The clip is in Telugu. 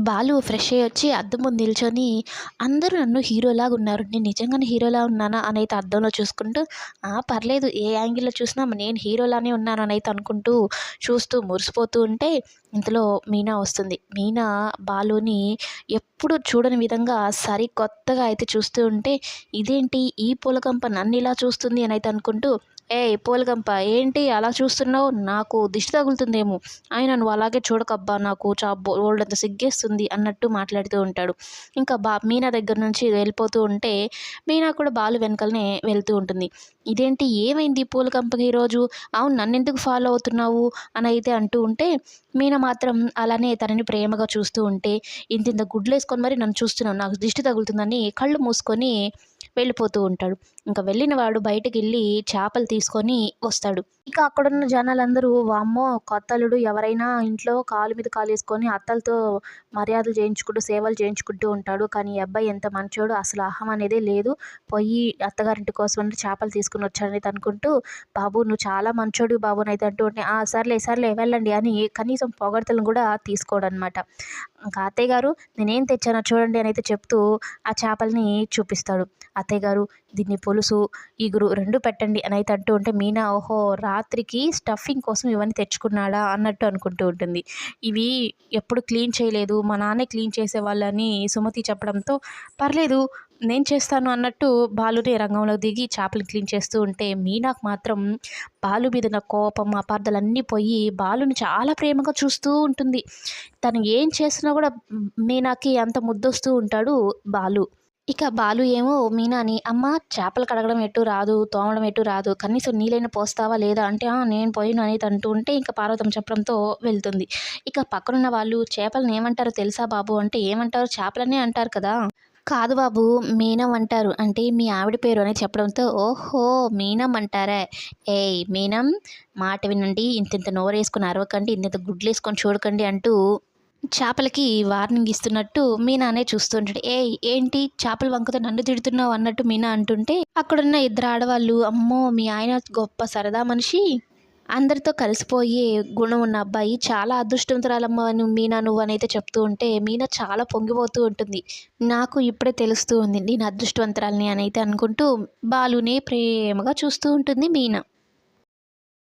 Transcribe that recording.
బాలు ఫ్రెష్ అయ్యి వచ్చి అద్దం ముందు నిల్చొని అందరూ నన్ను హీరోలాగా ఉన్నారు. నేను నిజంగానే హీరోలా ఉన్నానా అని అయితే అద్దంలో చూసుకుంటూ "ఆ, పర్లేదు ఏ యాంగిల్లో చూసినా నేను హీరోలానే ఉన్నాను అని అయితే అనుకుంటూ చూస్తూ మురిసిపోతూ ఉంటే ఇంతలో మీనా వస్తుంది. మీనా బాలుని ఎప్పుడు చూడని విధంగా సరి కొత్తగా అయితే చూస్తూ ఉంటే ఇదేంటి? ఈ పూలకంప నన్ను ఇలా చూస్తుంది అని అయితే అనుకుంటూ ఏయ్ పూలగంప ఏంటి అలా చూస్తున్నావు? నాకు దిష్టి తగులుతుందేమో. ఆయన నువ్వు అలాగే చూడకబ్బా నాకు చా అంత సిగ్గేస్తుంది అన్నట్టు మాట్లాడుతూ ఉంటాడు. ఇంకా బా మీనా దగ్గర నుంచి వెళ్ళిపోతూ ఉంటే మీనా కూడా బాలు వెనకలనే వెళ్తూ ఉంటుంది. ఇదేంటి ఏమైంది పూలకంపకి ఈరోజు? అవును నన్ను ఎందుకు ఫాలో అవుతున్నావు? అని అయితే అంటూ ఉంటే మీనా మాత్రం అలానే తనని ప్రేమగా చూస్తూ ఉంటే ఇంత ఇంత గుడ్లు వేసుకొని మరి నన్ను చూస్తున్నాను నాకు దిష్టి తగులుతుందని కళ్ళు మూసుకొని వెళ్ళిపోతూ ఉంటాడు. ఇంకా వెళ్ళిన వాడు బయటకు వెళ్ళి చేపలు తీసుకొని వస్తాడు. ఇక అక్కడున్న జనాలందరూ వామ్మో కొత్త అల్లుడు ఎవరైనా ఇంట్లో కాలు మీద కాలు వేసుకొని అత్తలతో మర్యాదలు చేయించుకుంటూ సేవలు చేయించుకుంటూ ఉంటాడు. కానీ ఈ అబ్బాయి ఎంత మంచోడు అసలు అహం అనేదే లేదు. పోయి అత్తగారింటి కోసం అంటే చేపలు తీసుకుని వచ్చాడని అనుకుంటూ బాబు నువ్వు చాలా మంచోడు బాబు అని అయితే అంటూ ఉంటే "ఆ, సర్లే సర్లే వెళ్ళండి అని కనీసం పొగడతలను కూడా తీసుకోడు అనమాట ఇంకా అత్తయ్య గారు నేనేం తెచ్చానో చూడండి అని అయితే చెప్తూ ఆ చేపల్ని చూపిస్తాడు. అత్తయ్య గారు దీన్ని పులుసు ఇగురు రెండు పెట్టండి అని అయితే అంటూ ఉంటే మీనా ఓహో రా రాత్రికి స్టఫింగ్ కోసం ఇవన్నీ తెచ్చుకున్నాడా అన్నట్టు అనుకుంటూ ఉంటుంది. ఇవి ఎప్పుడు క్లీన్ చేయలేదు మా నాన్నే క్లీన్ చేసేవాళ్ళని సుమతి చెప్పడంతో పర్లేదు నేను చేస్తాను అన్నట్టు బాలుని రంగంలో దిగి చేపలు క్లీన్ చేస్తూ ఉంటే మీనాకు మాత్రం బాలు మీద ఉన్న కోపం అపార్థాలన్నీ పోయి బాలుని చాలా ప్రేమగా చూస్తూ ఉంటుంది. తను ఏం చేసినా కూడా మీనాకి అంత ముద్దొస్తూ ఉంటాడు బాలు. ఇక బాలు ఏమో మీనాని అమ్మ చేపలు కడగడం ఎటు రాదు తోమడం ఎటు రాదు కనీసం నీళ్ళైనా పోస్తావా లేదా? అంటే నేను పోయిన అనేది అంటూ ఉంటే ఇంకా పార్వతం చెప్పడంతో వెళ్తుంది. ఇక పక్కనున్న వాళ్ళు చేపలను ఏమంటారో తెలుసా బాబు? అంటే ఏమంటారు? చేపలనే అంటారు కదా. కాదు బాబు మీనం అంటారు. అంటే మీ ఆవిడ పేరు అని చెప్పడంతో ఓహో మీనం అంటారా? ఏయ్ మీనం మాట వినండి ఇంత ఇంత నోరేసుకుని అరవకండి ఇంత ఇంత గుడ్లు వేసుకొని చూడకండి అంటూ చేపలకి వార్నింగ్ ఇస్తున్నట్టు మీనానే చూస్తుంటాడు ఏ ఏంటి? చేపల వంకతో నన్ను తిడుతున్నావు అన్నట్టు మీనా అంటుంటే అక్కడున్న ఇద్దరు ఆడవాళ్ళు అమ్మో మీ ఆయన గొప్ప సరదా మనిషి. అందరితో కలిసిపోయే గుణం ఉన్న అబ్బాయి చాలా అదృష్టవంతురాలమ్మ నువ్వు మీనా నువ్వు అనైతే చెప్తూ ఉంటే మీనా చాలా పొంగిపోతూ ఉంటుంది. నాకు ఇప్పుడే తెలుస్తూ ఉంది నేను అదృష్టవంతురాలని అని అయితే అనుకుంటూ బాలునే ప్రేమగా చూస్తూ ఉంటుంది మీనా.